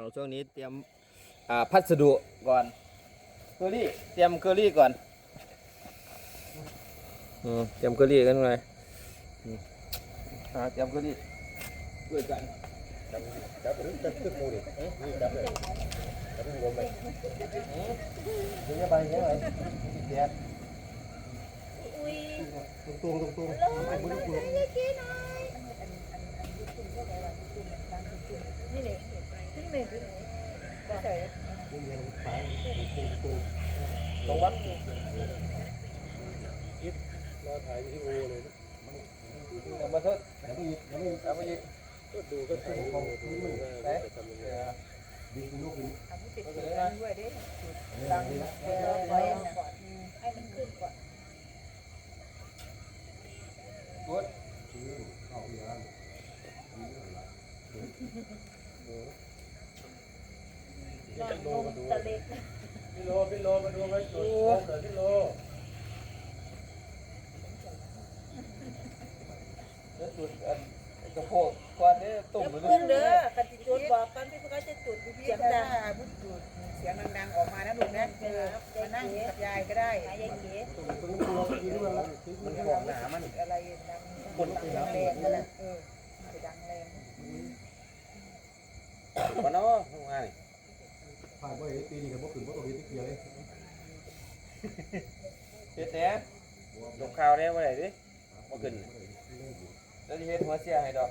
เราช่วงนี้เตรียมอ่าพัสดุก่อนเคอรี่เตรียมเคอรี่ก่อนอืมเตรียมเคอรี่กันหน่อยอืมอ่าเตรียมเคอรี่ด้วยกันจับจับขึ้นมูดินี่จับเลยจับขึ้นรวมไปนี่ไปนี่ไปแดดอุ้ยตรงตรงตรงโลตรงมันไม่มันต้องกลัว ไม่ได้กินหน่อยนี่เลยนี่เลยก็ใส่ นี่ยังขายตรงตรง ตรงวัด รอ ถ่ายวิดีโอเลยเดี๋ยวมาทดแล้วก็ยิบแล้วก็ยิบแล้วมายิงก็ดูก็ถ่ายของพื้นมันไหนดินลูกดินทำให้ติดเชื้อด้วยดิดังเออไว้ก่อนให้มันขึ้นก่อนกดเข้าที่ร้านนอนนมตะเล็กพี่โลพี่โลมาดูไหมจุดเดี๋ยวพี่โล แล้ว จุดอันกระโปงก่อนเนี่ยตุ่มเลยเพื่นเด้อกันจิจุดบอกกันพี่เขาจะจุดเสียงดังพูดจุดเสียงดังๆออกมานะลูกนะเออมานั่งกับยายก็ได้หายายเก๋ตรงตรงตัวกินมันละมังหนามันอะไรดังดังแรงนั่นแหละเออไปดังแรงวันน้อทำงานผ่านไปปีนี้กับพวกขึ้นพวกตัวนี้ที่เกียร์เลยเฮ็ดแหน่ยกข่าวได้ว่าไหนดิมาขึ้น แล้วที่เฮ็ดหัวเสียให้ดอก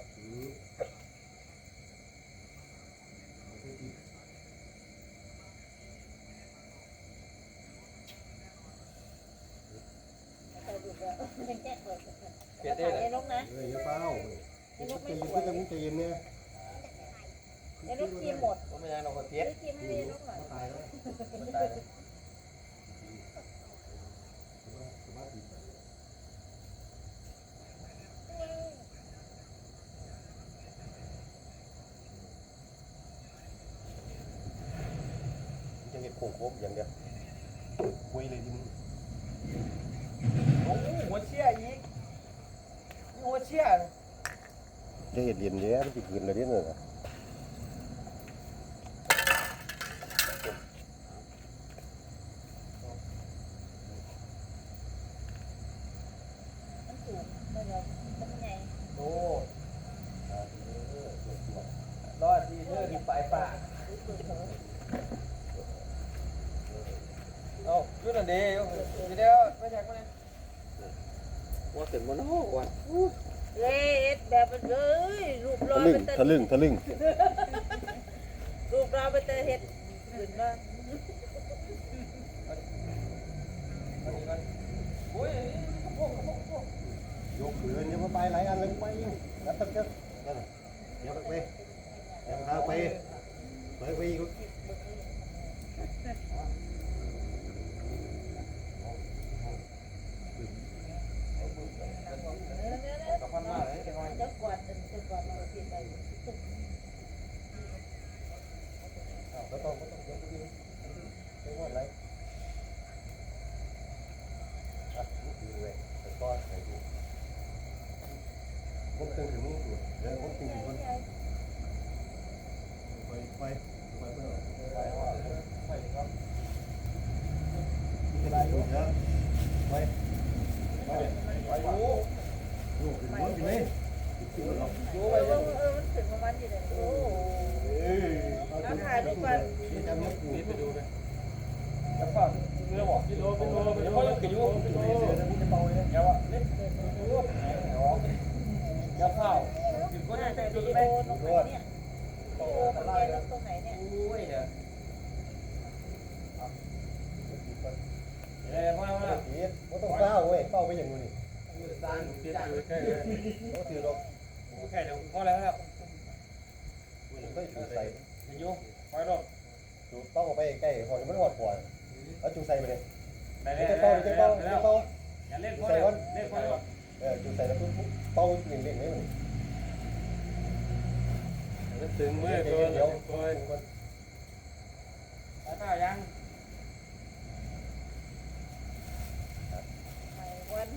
เป็นแก้เปิดเฮ็ดได้ถ่ายเลยไอ้นกนะเอออย่าเฝ้าใจเย็นก็จะมุ้งใจเย็นเนี่ยไอ้นกทีมหมดว่าไม่ยังเราคนเฮ็ดไอ้ทีมให้ไอ้นกหน่อยตายแล้ว ตายเลย จะเห็น โค้งโค้งอย่างเดียวคุยเลยทีนี้โอ้หัวเชี่ยอีกหัวเชี่ยจะเห็นเย็นเนี้ยมันจะคืนเลยเนี่ยมันสูงมันแบบมันใหญ่โอ้รอดดีเธอที่ปลายปากเอา ขึ้นอันเดียวทีเดียวไม่แท็กมาเลยว่าเต็มมันโอ้วันเล็ดแบบมันเอ้ยรูปรอทะลึ่งเป็นตะทะลึ่งทะลึ่งรูปรอเป็นตะเห็ดขึ้นมาอันนี้ก่อนโอ้ยพวกพวกพวกยกเรือเนี่ยมาไปหลายอันเลยไปแล้วตั้งแต่นั่นเดี๋ยวไปเดี๋ยวพาไปไปไปอีก กับพันมาเลยจะคอย จะกวาดจะกวาดเราผิดไป ก็ต้องก็ต้องยกไปไม่ว่าอะไรอะลูกอยู่เลยแต่ ก็ใส่ดูผมตึงถึงนี่อยู่เดี๋ยวผมตึงถึงคนไปไปไปไปไปไปครับไม่ได้ดูเยอะไปไปไปดูดูขึ้นบนไปเลยขึ้นดูไปเออมันถึงประมาณที่ไหนโอ้เอ้ยเอาถ่ายรูปก่อนนี่จำเนี่ยปู่ไปดูไปแล้วก็เรื่องบอกกิโลกิโลเดี๋ยวเขาจะกิโลกิโลจะเบาเลย เดี๋ยวอะเล็กรูปเดี๋ยวข้าวกินก็ได้ แต่ แต่ วิ จุด ดี ไหม โอตรงไหนเนี่ยโอมันแกตรงไหนเนี่ยอุ้ยเดี๋ยวเดี๋ยวมามาผีไม่ต้องเฝ้าเว้ยเฝ้าไปอย่างนู้นนี่จานจานแค่ก็ถือเราแค่เดี๋ยวพอแล้วครับก็จูใส่อยู่คอยรอจูต้องเอาไปใกล้หอยมันหอดหัวแล้วจูใส่ไปเลยได้เลยววจะเป้าเดี๋ยวจะเป้าเดี๋ยวจะเป้าอย่าเล่นจูพอใส่ก้อนเล่นพอเออจูใส่แล้วปุ๊บเป้าเล่งๆนี่มั นถึงมือเดี๋เกิยวนเดี๋ยวเกินข้ายังวัน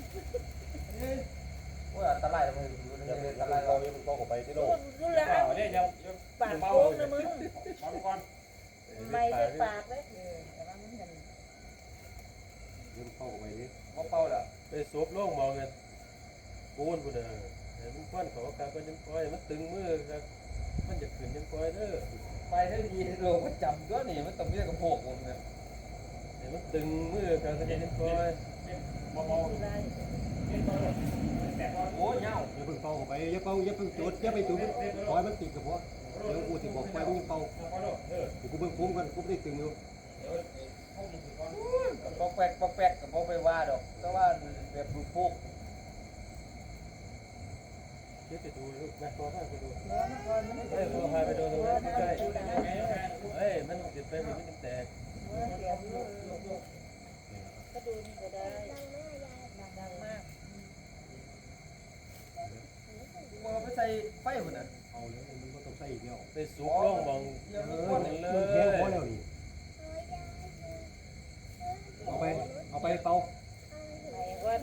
ว่าอันตรายมันย่าอันเล่นตรายเป้านี่ต้องออกไปที่โลกรุ่นละเปาเนี่ยจะปากโกงนะมึงความไม่ใส่ปากเลยเออแต่ว่ามันกันยืมเข้าไปดิบ่เป่าละไปสูบโล่งมองกันปูนพุ่นเด้อเห็นมันควันเขาครับมันยังปล่อยมันตึงมือครับ มันจะขึ้นยังปล่อยเด้อไปได้ดีโลกมันจำตัวนี่มันต้องมีกระโปงผมเนี่ยเห็นมันตึงมือครับมันยังปล่อยโอ้ยเงาอย่าเพิ่งเป่าเข้าไปอย่าเป่าอย่าเพิ่งจุดอย่าไปจุดปล่อยมันติดกับหัวเดี๋ยวกูสิบอกปล่อยมึงเป่ากูเบิ่งคุ้มกันกูไม่ได้ตึงอยู่ปอกแปกปอกแปกกับบ่ไปว่าดอกแต่ว่าแบบลูกพวกเดี๋ยวไปดูลูกแม่ตัวพาไปดูเนื้อมันก่อนมันเฮ้ยตัวพาไปดูตรงนั้นใกล้เฮ้ยมันติดไปมันมันแตกเนื้อเสียบลูกลูกลูกก็ดูนี่ก็ได้ดังมากมึงเอาไปใส่ไฟพุ่นน่ะเอาเลยมันก็ต้องใส่อีกแล้วไปสูบโล่งมองเดี๋ยวเอมันอควนมันเลยแห้งพอแล้วนี่เอาไปเอาไปเป่าไม่ว่า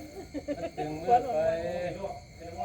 มันตึงมือไป